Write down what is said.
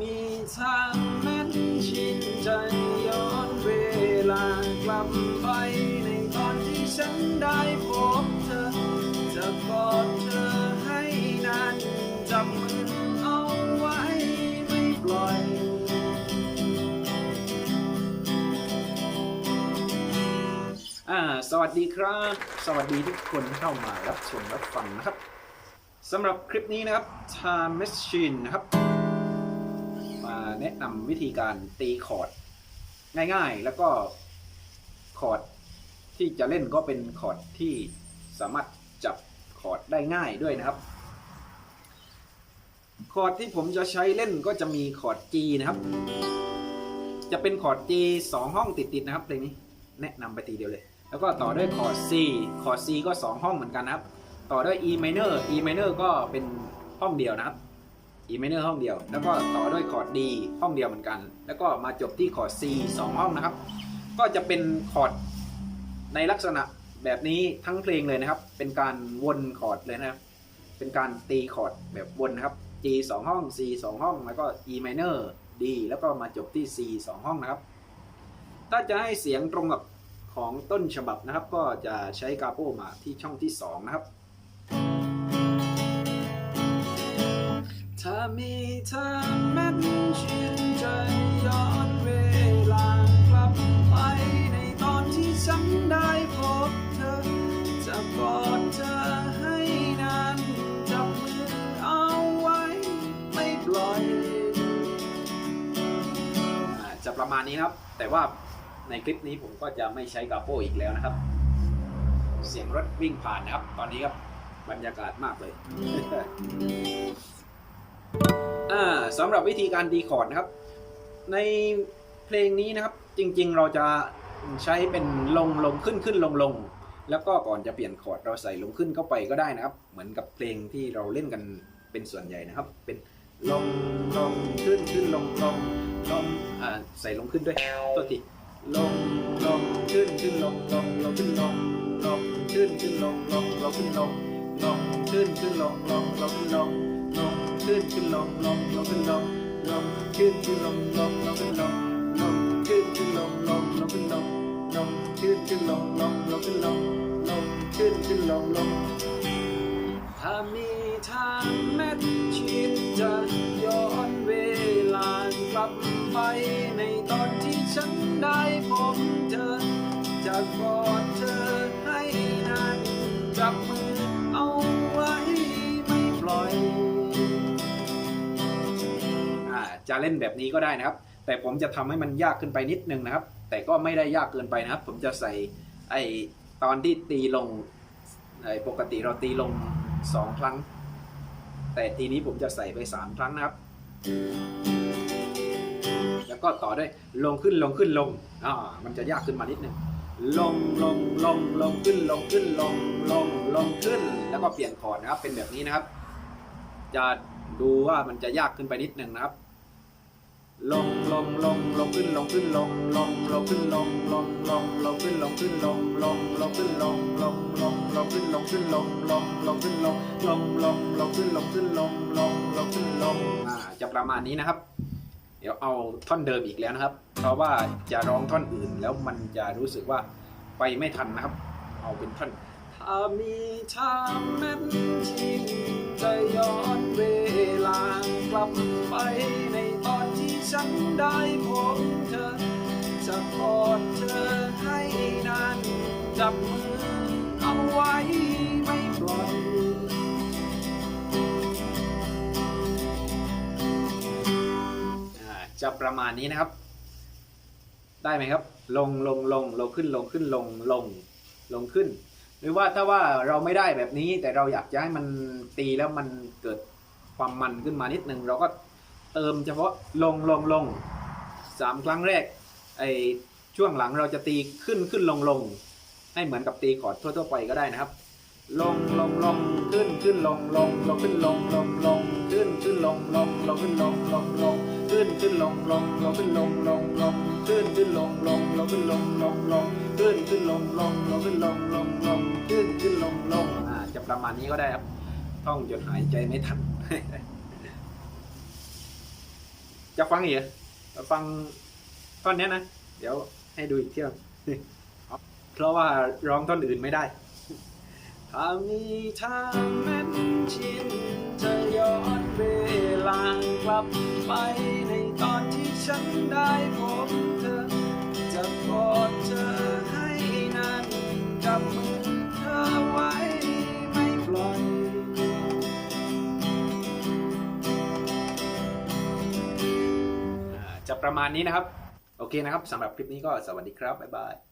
มีทางแม้นชินใจย้อนเวลากลับไปในตอนที่ฉันได้พบเธอ จะกอดเธอให้นานจับมือเอาไว้ไม่ปล่อยอ่าสวัสดีครับ สวัสดีทุกคนที่เข้ามารับชมรับฟังนะครับสำหรับคลิปนี้นะครับ Time Machine นะครับ มาแนะนำวิธีการตีคอร์ดง่ายๆ แล้วก็คอร์ดที่จะเล่นก็เป็นคอร์ดที่สามารถจับคอร์ดได้ง่ายด้วยนะครับ คอร์ดที่ผมจะใช้เล่นก็จะมีคอร์ด G นะครับ จะเป็นคอร์ด G สองห้องติดๆนะครับเพลงนี้แนะนำไปทีเดียวเลย แล้วก็ต่อด้วยคอร์ด C คอร์ด C ก็ 2 ห้องเหมือนกันนะครับ ต่อด้วย E minor E minor ก็เป็นห้องเดียวนะครับ E minor ห้องเดียว แล้วก็ต่อด้วยคอร์ด D ห้องเดียวเหมือนกัน แล้วก็มาจบที่คอร์ด C 2 ห้องนะครับ ก็จะเป็นคอร์ดในลักษณะแบบนี้ทั้งเพลงเลยนะครับ เป็นการวนคอร์ดเลยนะครับ เป็นการตีคอร์ดแบบวนนะครับ G 2 ห้อง C 2 ห้อง แล้วก็ E minor D แล้วก็มาจบที่ C 2 ห้องนะครับ ถ้าจะให้เสียงตรงกับของต้นฉบับนะครับ ก็จะใช้กาโปมาที่ช่องที่ 2 นะครับ ถ้ามีเธอแม้นชินจะย้อนเวลากลับไปในตอนที่ฉันได้พบเธอ จะกอดเธอให้นานจับมือเอาไว้ไม่ปล่อยอาจะประมาณนี้ครับ แต่ว่าในคลิปนี้ผมก็จะไม่ใช้กาโปอีกแล้วนะครับ เสียงรถวิ่งผ่านนะครับ ตอนนี้ครับบรรยากาศมากเลย สำหรับวิธีการดีคอร์ดนะครับ ในเพลงนี้นะครับ จริง ๆ เราจะใช้เป็นลงลงขึ้นขึ้นลงลงแล้วก็ก่อนจะเปลี่ยนคอร์ดเราใส่ลงขึ้นเข้าไปก็ได้นะครับ เหมือนกับเพลงที่เราเล่นกันเป็นส่วนใหญ่นะครับ เป็นลงลงขึ้นขึ้นลงลงลงอ่าใส่ลงขึ้นด้วยตัวทีลงลงขึ้นขึ้นลงลงลงขึ้นลงลงขึ้นขึ้นลงลงลงขึ้นลงลงขึ้นขึ้นลงลงลงขึ้นลง ลงขึ้นขึ้นลงลงลงขึ้นลงลงขึ้นขึ้นลงลงลงขึ้นลงลงขึ้นขึ้นลงลงลงขึ้นลงลงขึ้นขึ้นลงลงลงขึ้นลงลงขึ้นขึ้นลงลงถ้ามีทางแม้ชีวิตจะย้อนเวลากลับไปในตอนที่ฉันได้พบเธอจะกอดเธอใจะเล่นแบบนี้ก็ได้นะครับ แต่ผมจะทำให้มันยากขึ้นไปนิดนึงนะครับ แต่ก็ไม่ได้ยากเกินไปนะครับ ผมจะใส่ไอตอนที่ตีลงไอปกติเราตีลงสองครั้ง แต่ทีนี้ผมจะใส่ไปสามครั้งนะครับ แล้วก็ต่อด้วยลงขึ้นลงขึ้นลงอ่ามันจะยากขึ้นมานิดนึงลงลงลงลงขึ้นลงขึ้นลงลงลงขึ้น แล้วก็เปลี่ยนคอร์ดนะครับเป็นแบบนี้นะครับ จะดูว่ามันจะยากขึ้นไปนิดนึงนะครับ ลงลงลงลงขึ้นลงขึ้นลงลงลงขึ้นลงลงลงลงขึ้นลงขึ้นลงลงลงขึ้นลงลงลงลงขึ้นลงขึ้นลงลงลงขึ้นลงลงลงลงขึ้นลงขึ้นลงลงลงขึ้นลงอ่าจะประมาณนี้นะครับ เดี๋ยวเอาท่อนเดิมอีกแล้วนะครับ เพราะว่าจะร้องท่อนอื่นแล้วมันจะรู้สึกว่าไปไม่ทันนะครับ เอาเป็นท่อนถ้ามีทางแม้นชินจะย้อนเวลากลับไปใน ฉันได้พบเธอ จะกอดเธอให้นานจับมือเอาไว้ไม่ปล่อยจะประมาณนี้นะครับ ได้ไหมครับ ลงลงลงลงขึ้นลงขึ้นลงลงลงขึ้น หรือว่าถ้าว่าเราไม่ได้แบบนี้แต่เราอยากจะให้มันตีแล้วมันเกิดความมันขึ้นมานิดนึงเราก็ เติมเฉพาะลงลงลงสามครั้งแรกไอช่วงหลังเราจะตีขึ้นขึ้นลงลงให้เหมือนกับตีคอร์ดทั่วๆไปก็ได้นะครับ ลงลงลงขึ้นขึ้นลงลงลงขึ้นลงลงลงขึ้นขึ้นลงลงลงขึ้นลงลงลงขึ้นขึ้นลงลงลงขึ้นลงลงลงขึ้นขึ้นลงลงลงขึ้นลงลงลงขึ้นขึ้นลงลงลงขึ้นลงลงลงขึ้นขึ้นลงลงอ่าจะประมาณนี้ก็ได้ครับท่องจนหายใจไม่ทัน จะฟังอีกฟังท่อนนี้นะ เดี๋ยวให้ดูอีกเที่ยว เพราะว่าร้องท่อนอื่นไม่ได้ถ้ามีทางแม้นชินจะย้อนเวลากลับไปในตอนที่ฉันได้ ประมาณนี้นะครับ โอเคนะครับสำหรับคลิปนี้ก็สวัสดีครับ บ๊ายบาย